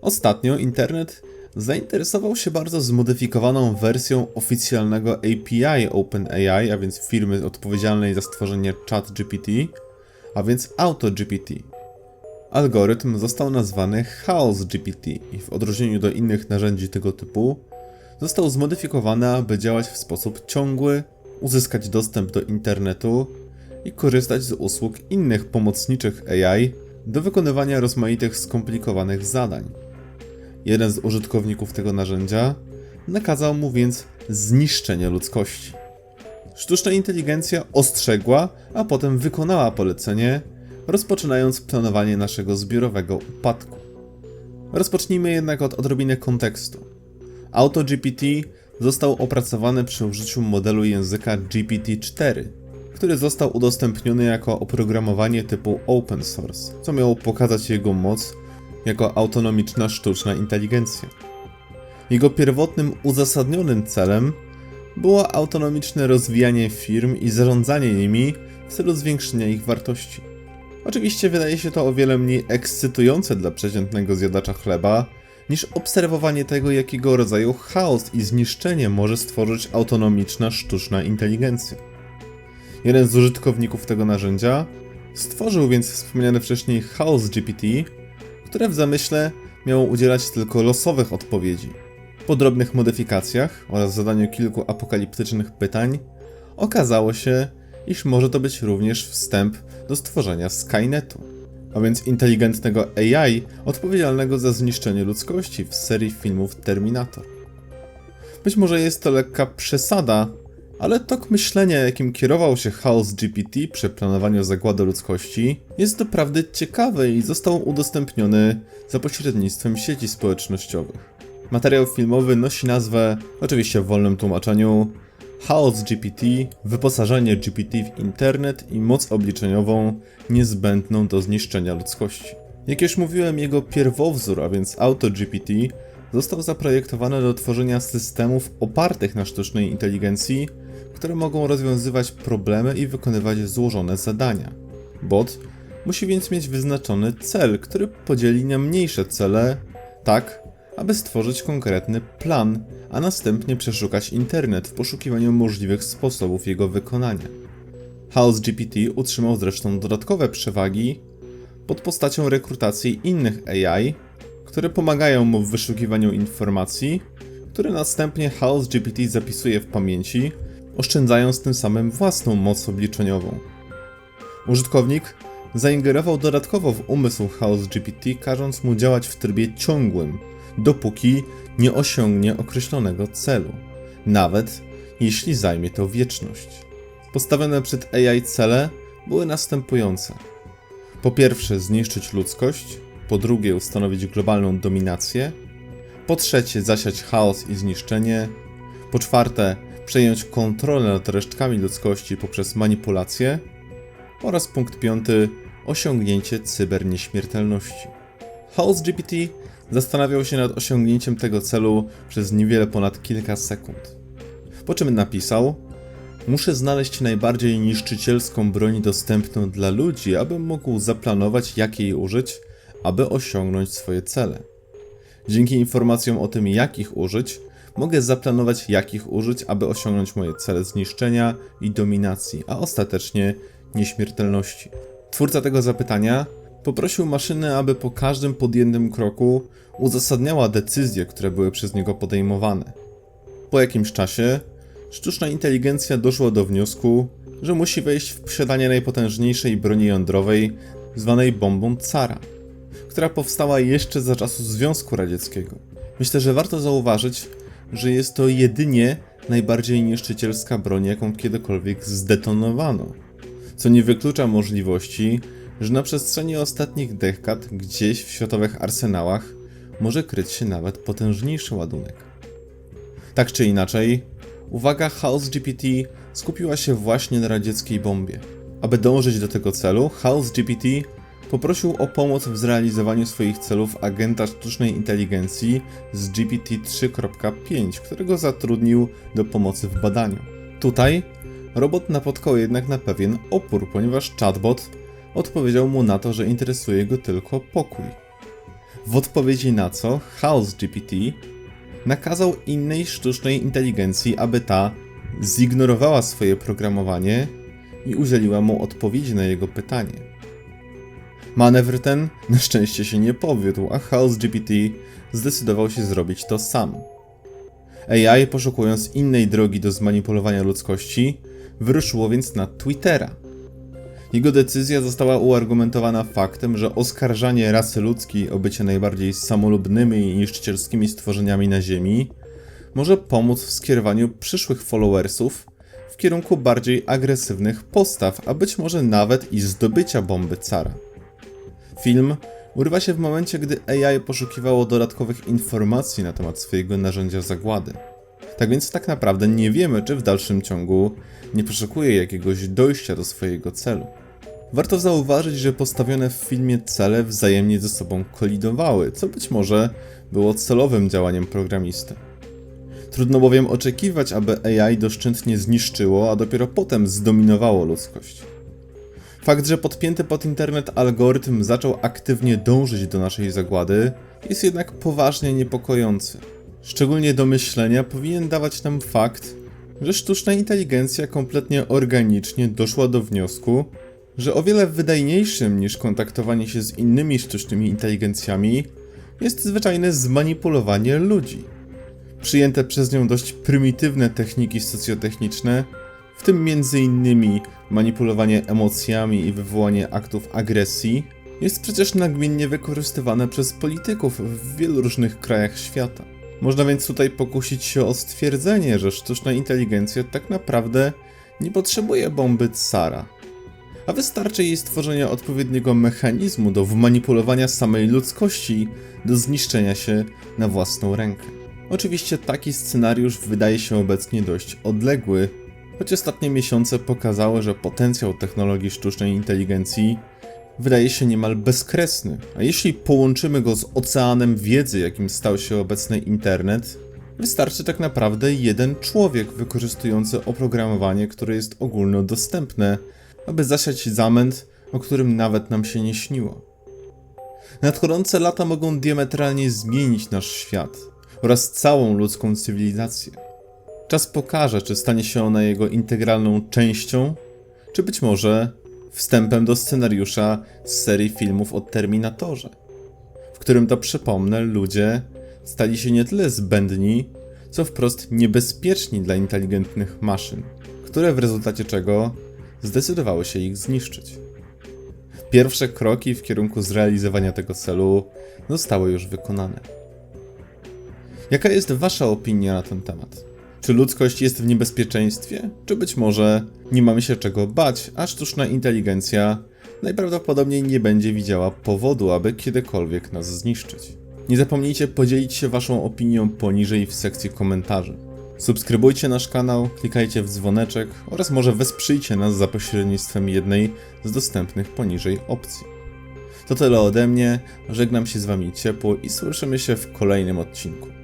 Ostatnio internet zainteresował się bardzo zmodyfikowaną wersją oficjalnego API OpenAI, a więc firmy odpowiedzialnej za stworzenie ChatGPT, a więc AutoGPT. Algorytm został nazwany Chaos GPT i w odróżnieniu do innych narzędzi tego typu został zmodyfikowany, aby działać w sposób ciągły, uzyskać dostęp do internetu i korzystać z usług innych pomocniczych AI do wykonywania rozmaitych skomplikowanych zadań. Jeden z użytkowników tego narzędzia nakazał mu więc zniszczenie ludzkości. Sztuczna inteligencja ostrzegła, a potem wykonała polecenie, rozpoczynając planowanie naszego zbiorowego upadku. Rozpocznijmy jednak od odrobiny kontekstu. AutoGPT został opracowany przy użyciu modelu języka GPT-4, który został udostępniony jako oprogramowanie typu open source, co miało pokazać jego moc jako autonomiczna sztuczna inteligencja. Jego pierwotnym uzasadnionym celem było autonomiczne rozwijanie firm i zarządzanie nimi w celu zwiększenia ich wartości. Oczywiście wydaje się to o wiele mniej ekscytujące dla przeciętnego zjadacza chleba, niż obserwowanie tego, jakiego rodzaju chaos i zniszczenie może stworzyć autonomiczna sztuczna inteligencja. Jeden z użytkowników tego narzędzia stworzył więc wspomniane wcześniej Chaos GPT, które w zamyśle miało udzielać tylko losowych odpowiedzi. Po drobnych modyfikacjach oraz zadaniu kilku apokaliptycznych pytań, okazało się, iż może to być również wstęp do stworzenia Skynetu, a więc inteligentnego AI odpowiedzialnego za zniszczenie ludzkości w serii filmów Terminator. Być może jest to lekka przesada, ale tok myślenia, jakim kierował się Chaos GPT przy planowaniu zagłady ludzkości, jest doprawdy ciekawy i został udostępniony za pośrednictwem sieci społecznościowych. Materiał filmowy nosi nazwę, oczywiście w wolnym tłumaczeniu, Chaos GPT, wyposażenie GPT w internet i moc obliczeniową niezbędną do zniszczenia ludzkości. Jak już mówiłem, jego pierwowzór, a więc AutoGPT, został zaprojektowany do tworzenia systemów opartych na sztucznej inteligencji, które mogą rozwiązywać problemy i wykonywać złożone zadania. Bot musi więc mieć wyznaczony cel, który podzieli na mniejsze cele, tak aby stworzyć konkretny plan, a następnie przeszukać internet w poszukiwaniu możliwych sposobów jego wykonania. House GPT utrzymał zresztą dodatkowe przewagi pod postacią rekrutacji innych AI, które pomagają mu w wyszukiwaniu informacji, które następnie House GPT zapisuje w pamięci, oszczędzając tym samym własną moc obliczeniową. Użytkownik zaingerował dodatkowo w umysł House GPT, każąc mu działać w trybie ciągłym, dopóki nie osiągnie określonego celu, nawet jeśli zajmie to wieczność. Postawione przed AI cele były następujące. Po pierwsze, zniszczyć ludzkość, po drugie, ustanowić globalną dominację, po trzecie, zasiać chaos i zniszczenie, po czwarte, przejąć kontrolę nad resztkami ludzkości poprzez manipulację oraz punkt piąty, osiągnięcie cybernieśmiertelności. House GPT zastanawiał się nad osiągnięciem tego celu przez niewiele ponad kilka sekund. Po czym napisał: Muszę znaleźć najbardziej niszczycielską broń dostępną dla ludzi, abym mógł zaplanować, jak jej użyć, aby osiągnąć swoje cele. Dzięki informacjom o tym, jakich użyć, mogę zaplanować, jakich użyć, aby osiągnąć moje cele zniszczenia i dominacji, a ostatecznie nieśmiertelności. Twórca tego zapytania poprosił maszynę, aby po każdym podjętym kroku uzasadniała decyzje, które były przez niego podejmowane. Po jakimś czasie sztuczna inteligencja doszła do wniosku, że musi wejść w posiadanie najpotężniejszej broni jądrowej, zwanej bombą cara, która powstała jeszcze za czasów Związku Radzieckiego. Myślę, że warto zauważyć, że jest to jedynie najbardziej niszczycielska broń, jaką kiedykolwiek zdetonowano, co nie wyklucza możliwości, że na przestrzeni ostatnich dekad gdzieś w światowych arsenałach może kryć się nawet potężniejszy ładunek. Tak czy inaczej, uwaga House GPT skupiła się właśnie na radzieckiej bombie. Aby dążyć do tego celu, House GPT poprosił o pomoc w zrealizowaniu swoich celów agenta sztucznej inteligencji z GPT 3.5, którego zatrudnił do pomocy w badaniu. Tutaj robot napotkał jednak na pewien opór, ponieważ chatbot odpowiedział mu na to, że interesuje go tylko pokój. W odpowiedzi na co House GPT nakazał innej sztucznej inteligencji, aby ta zignorowała swoje programowanie i udzieliła mu odpowiedzi na jego pytanie. Manewr ten na szczęście się nie powiódł, a House GPT zdecydował się zrobić to sam. AI, poszukując innej drogi do zmanipulowania ludzkości, wyruszyło więc na Twittera. Jego decyzja została uargumentowana faktem, że oskarżanie rasy ludzkiej o bycie najbardziej samolubnymi i niszczycielskimi stworzeniami na Ziemi może pomóc w skierowaniu przyszłych followersów w kierunku bardziej agresywnych postaw, a być może nawet i zdobycia bomby cara. Film urywa się w momencie, gdy AI poszukiwało dodatkowych informacji na temat swojego narzędzia zagłady. Tak więc tak naprawdę nie wiemy, czy w dalszym ciągu nie poszukuje jakiegoś dojścia do swojego celu. Warto zauważyć, że postawione w filmie cele wzajemnie ze sobą kolidowały, co być może było celowym działaniem programisty. Trudno bowiem oczekiwać, aby AI doszczętnie zniszczyło, a dopiero potem zdominowało ludzkość. Fakt, że podpięty pod internet algorytm zaczął aktywnie dążyć do naszej zagłady, jest jednak poważnie niepokojący. Szczególnie do myślenia powinien dawać nam fakt, że sztuczna inteligencja kompletnie organicznie doszła do wniosku, że o wiele wydajniejszym niż kontaktowanie się z innymi sztucznymi inteligencjami jest zwyczajne zmanipulowanie ludzi. Przyjęte przez nią dość prymitywne techniki socjotechniczne, w tym m.in. manipulowanie emocjami i wywołanie aktów agresji, jest przecież nagminnie wykorzystywane przez polityków w wielu różnych krajach świata. Można więc tutaj pokusić się o stwierdzenie, że sztuczna inteligencja tak naprawdę nie potrzebuje bomby cara, a wystarczy jej stworzenie odpowiedniego mechanizmu do wmanipulowania samej ludzkości do zniszczenia się na własną rękę. Oczywiście taki scenariusz wydaje się obecnie dość odległy, choć ostatnie miesiące pokazały, że potencjał technologii sztucznej inteligencji wydaje się niemal bezkresny, a jeśli połączymy go z oceanem wiedzy, jakim stał się obecny internet, wystarczy tak naprawdę jeden człowiek wykorzystujący oprogramowanie, które jest ogólnodostępne, aby zasiać zamęt, o którym nawet nam się nie śniło. Nadchodzące lata mogą diametralnie zmienić nasz świat oraz całą ludzką cywilizację. Czas pokaże, czy stanie się ona jego integralną częścią, czy być może wstępem do scenariusza z serii filmów o Terminatorze, w którym to przypomnę, ludzie stali się nie tyle zbędni, co wprost niebezpieczni dla inteligentnych maszyn, które w rezultacie czego zdecydowały się ich zniszczyć. Pierwsze kroki w kierunku zrealizowania tego celu zostały już wykonane. Jaka jest Wasza opinia na ten temat? Czy ludzkość jest w niebezpieczeństwie? Czy być może nie mamy się czego bać, a sztuczna inteligencja najprawdopodobniej nie będzie widziała powodu, aby kiedykolwiek nas zniszczyć? Nie zapomnijcie podzielić się Waszą opinią poniżej w sekcji komentarzy. Subskrybujcie nasz kanał, klikajcie w dzwoneczek oraz może wesprzyjcie nas za pośrednictwem jednej z dostępnych poniżej opcji. To tyle ode mnie, żegnam się z Wami ciepło i słyszymy się w kolejnym odcinku.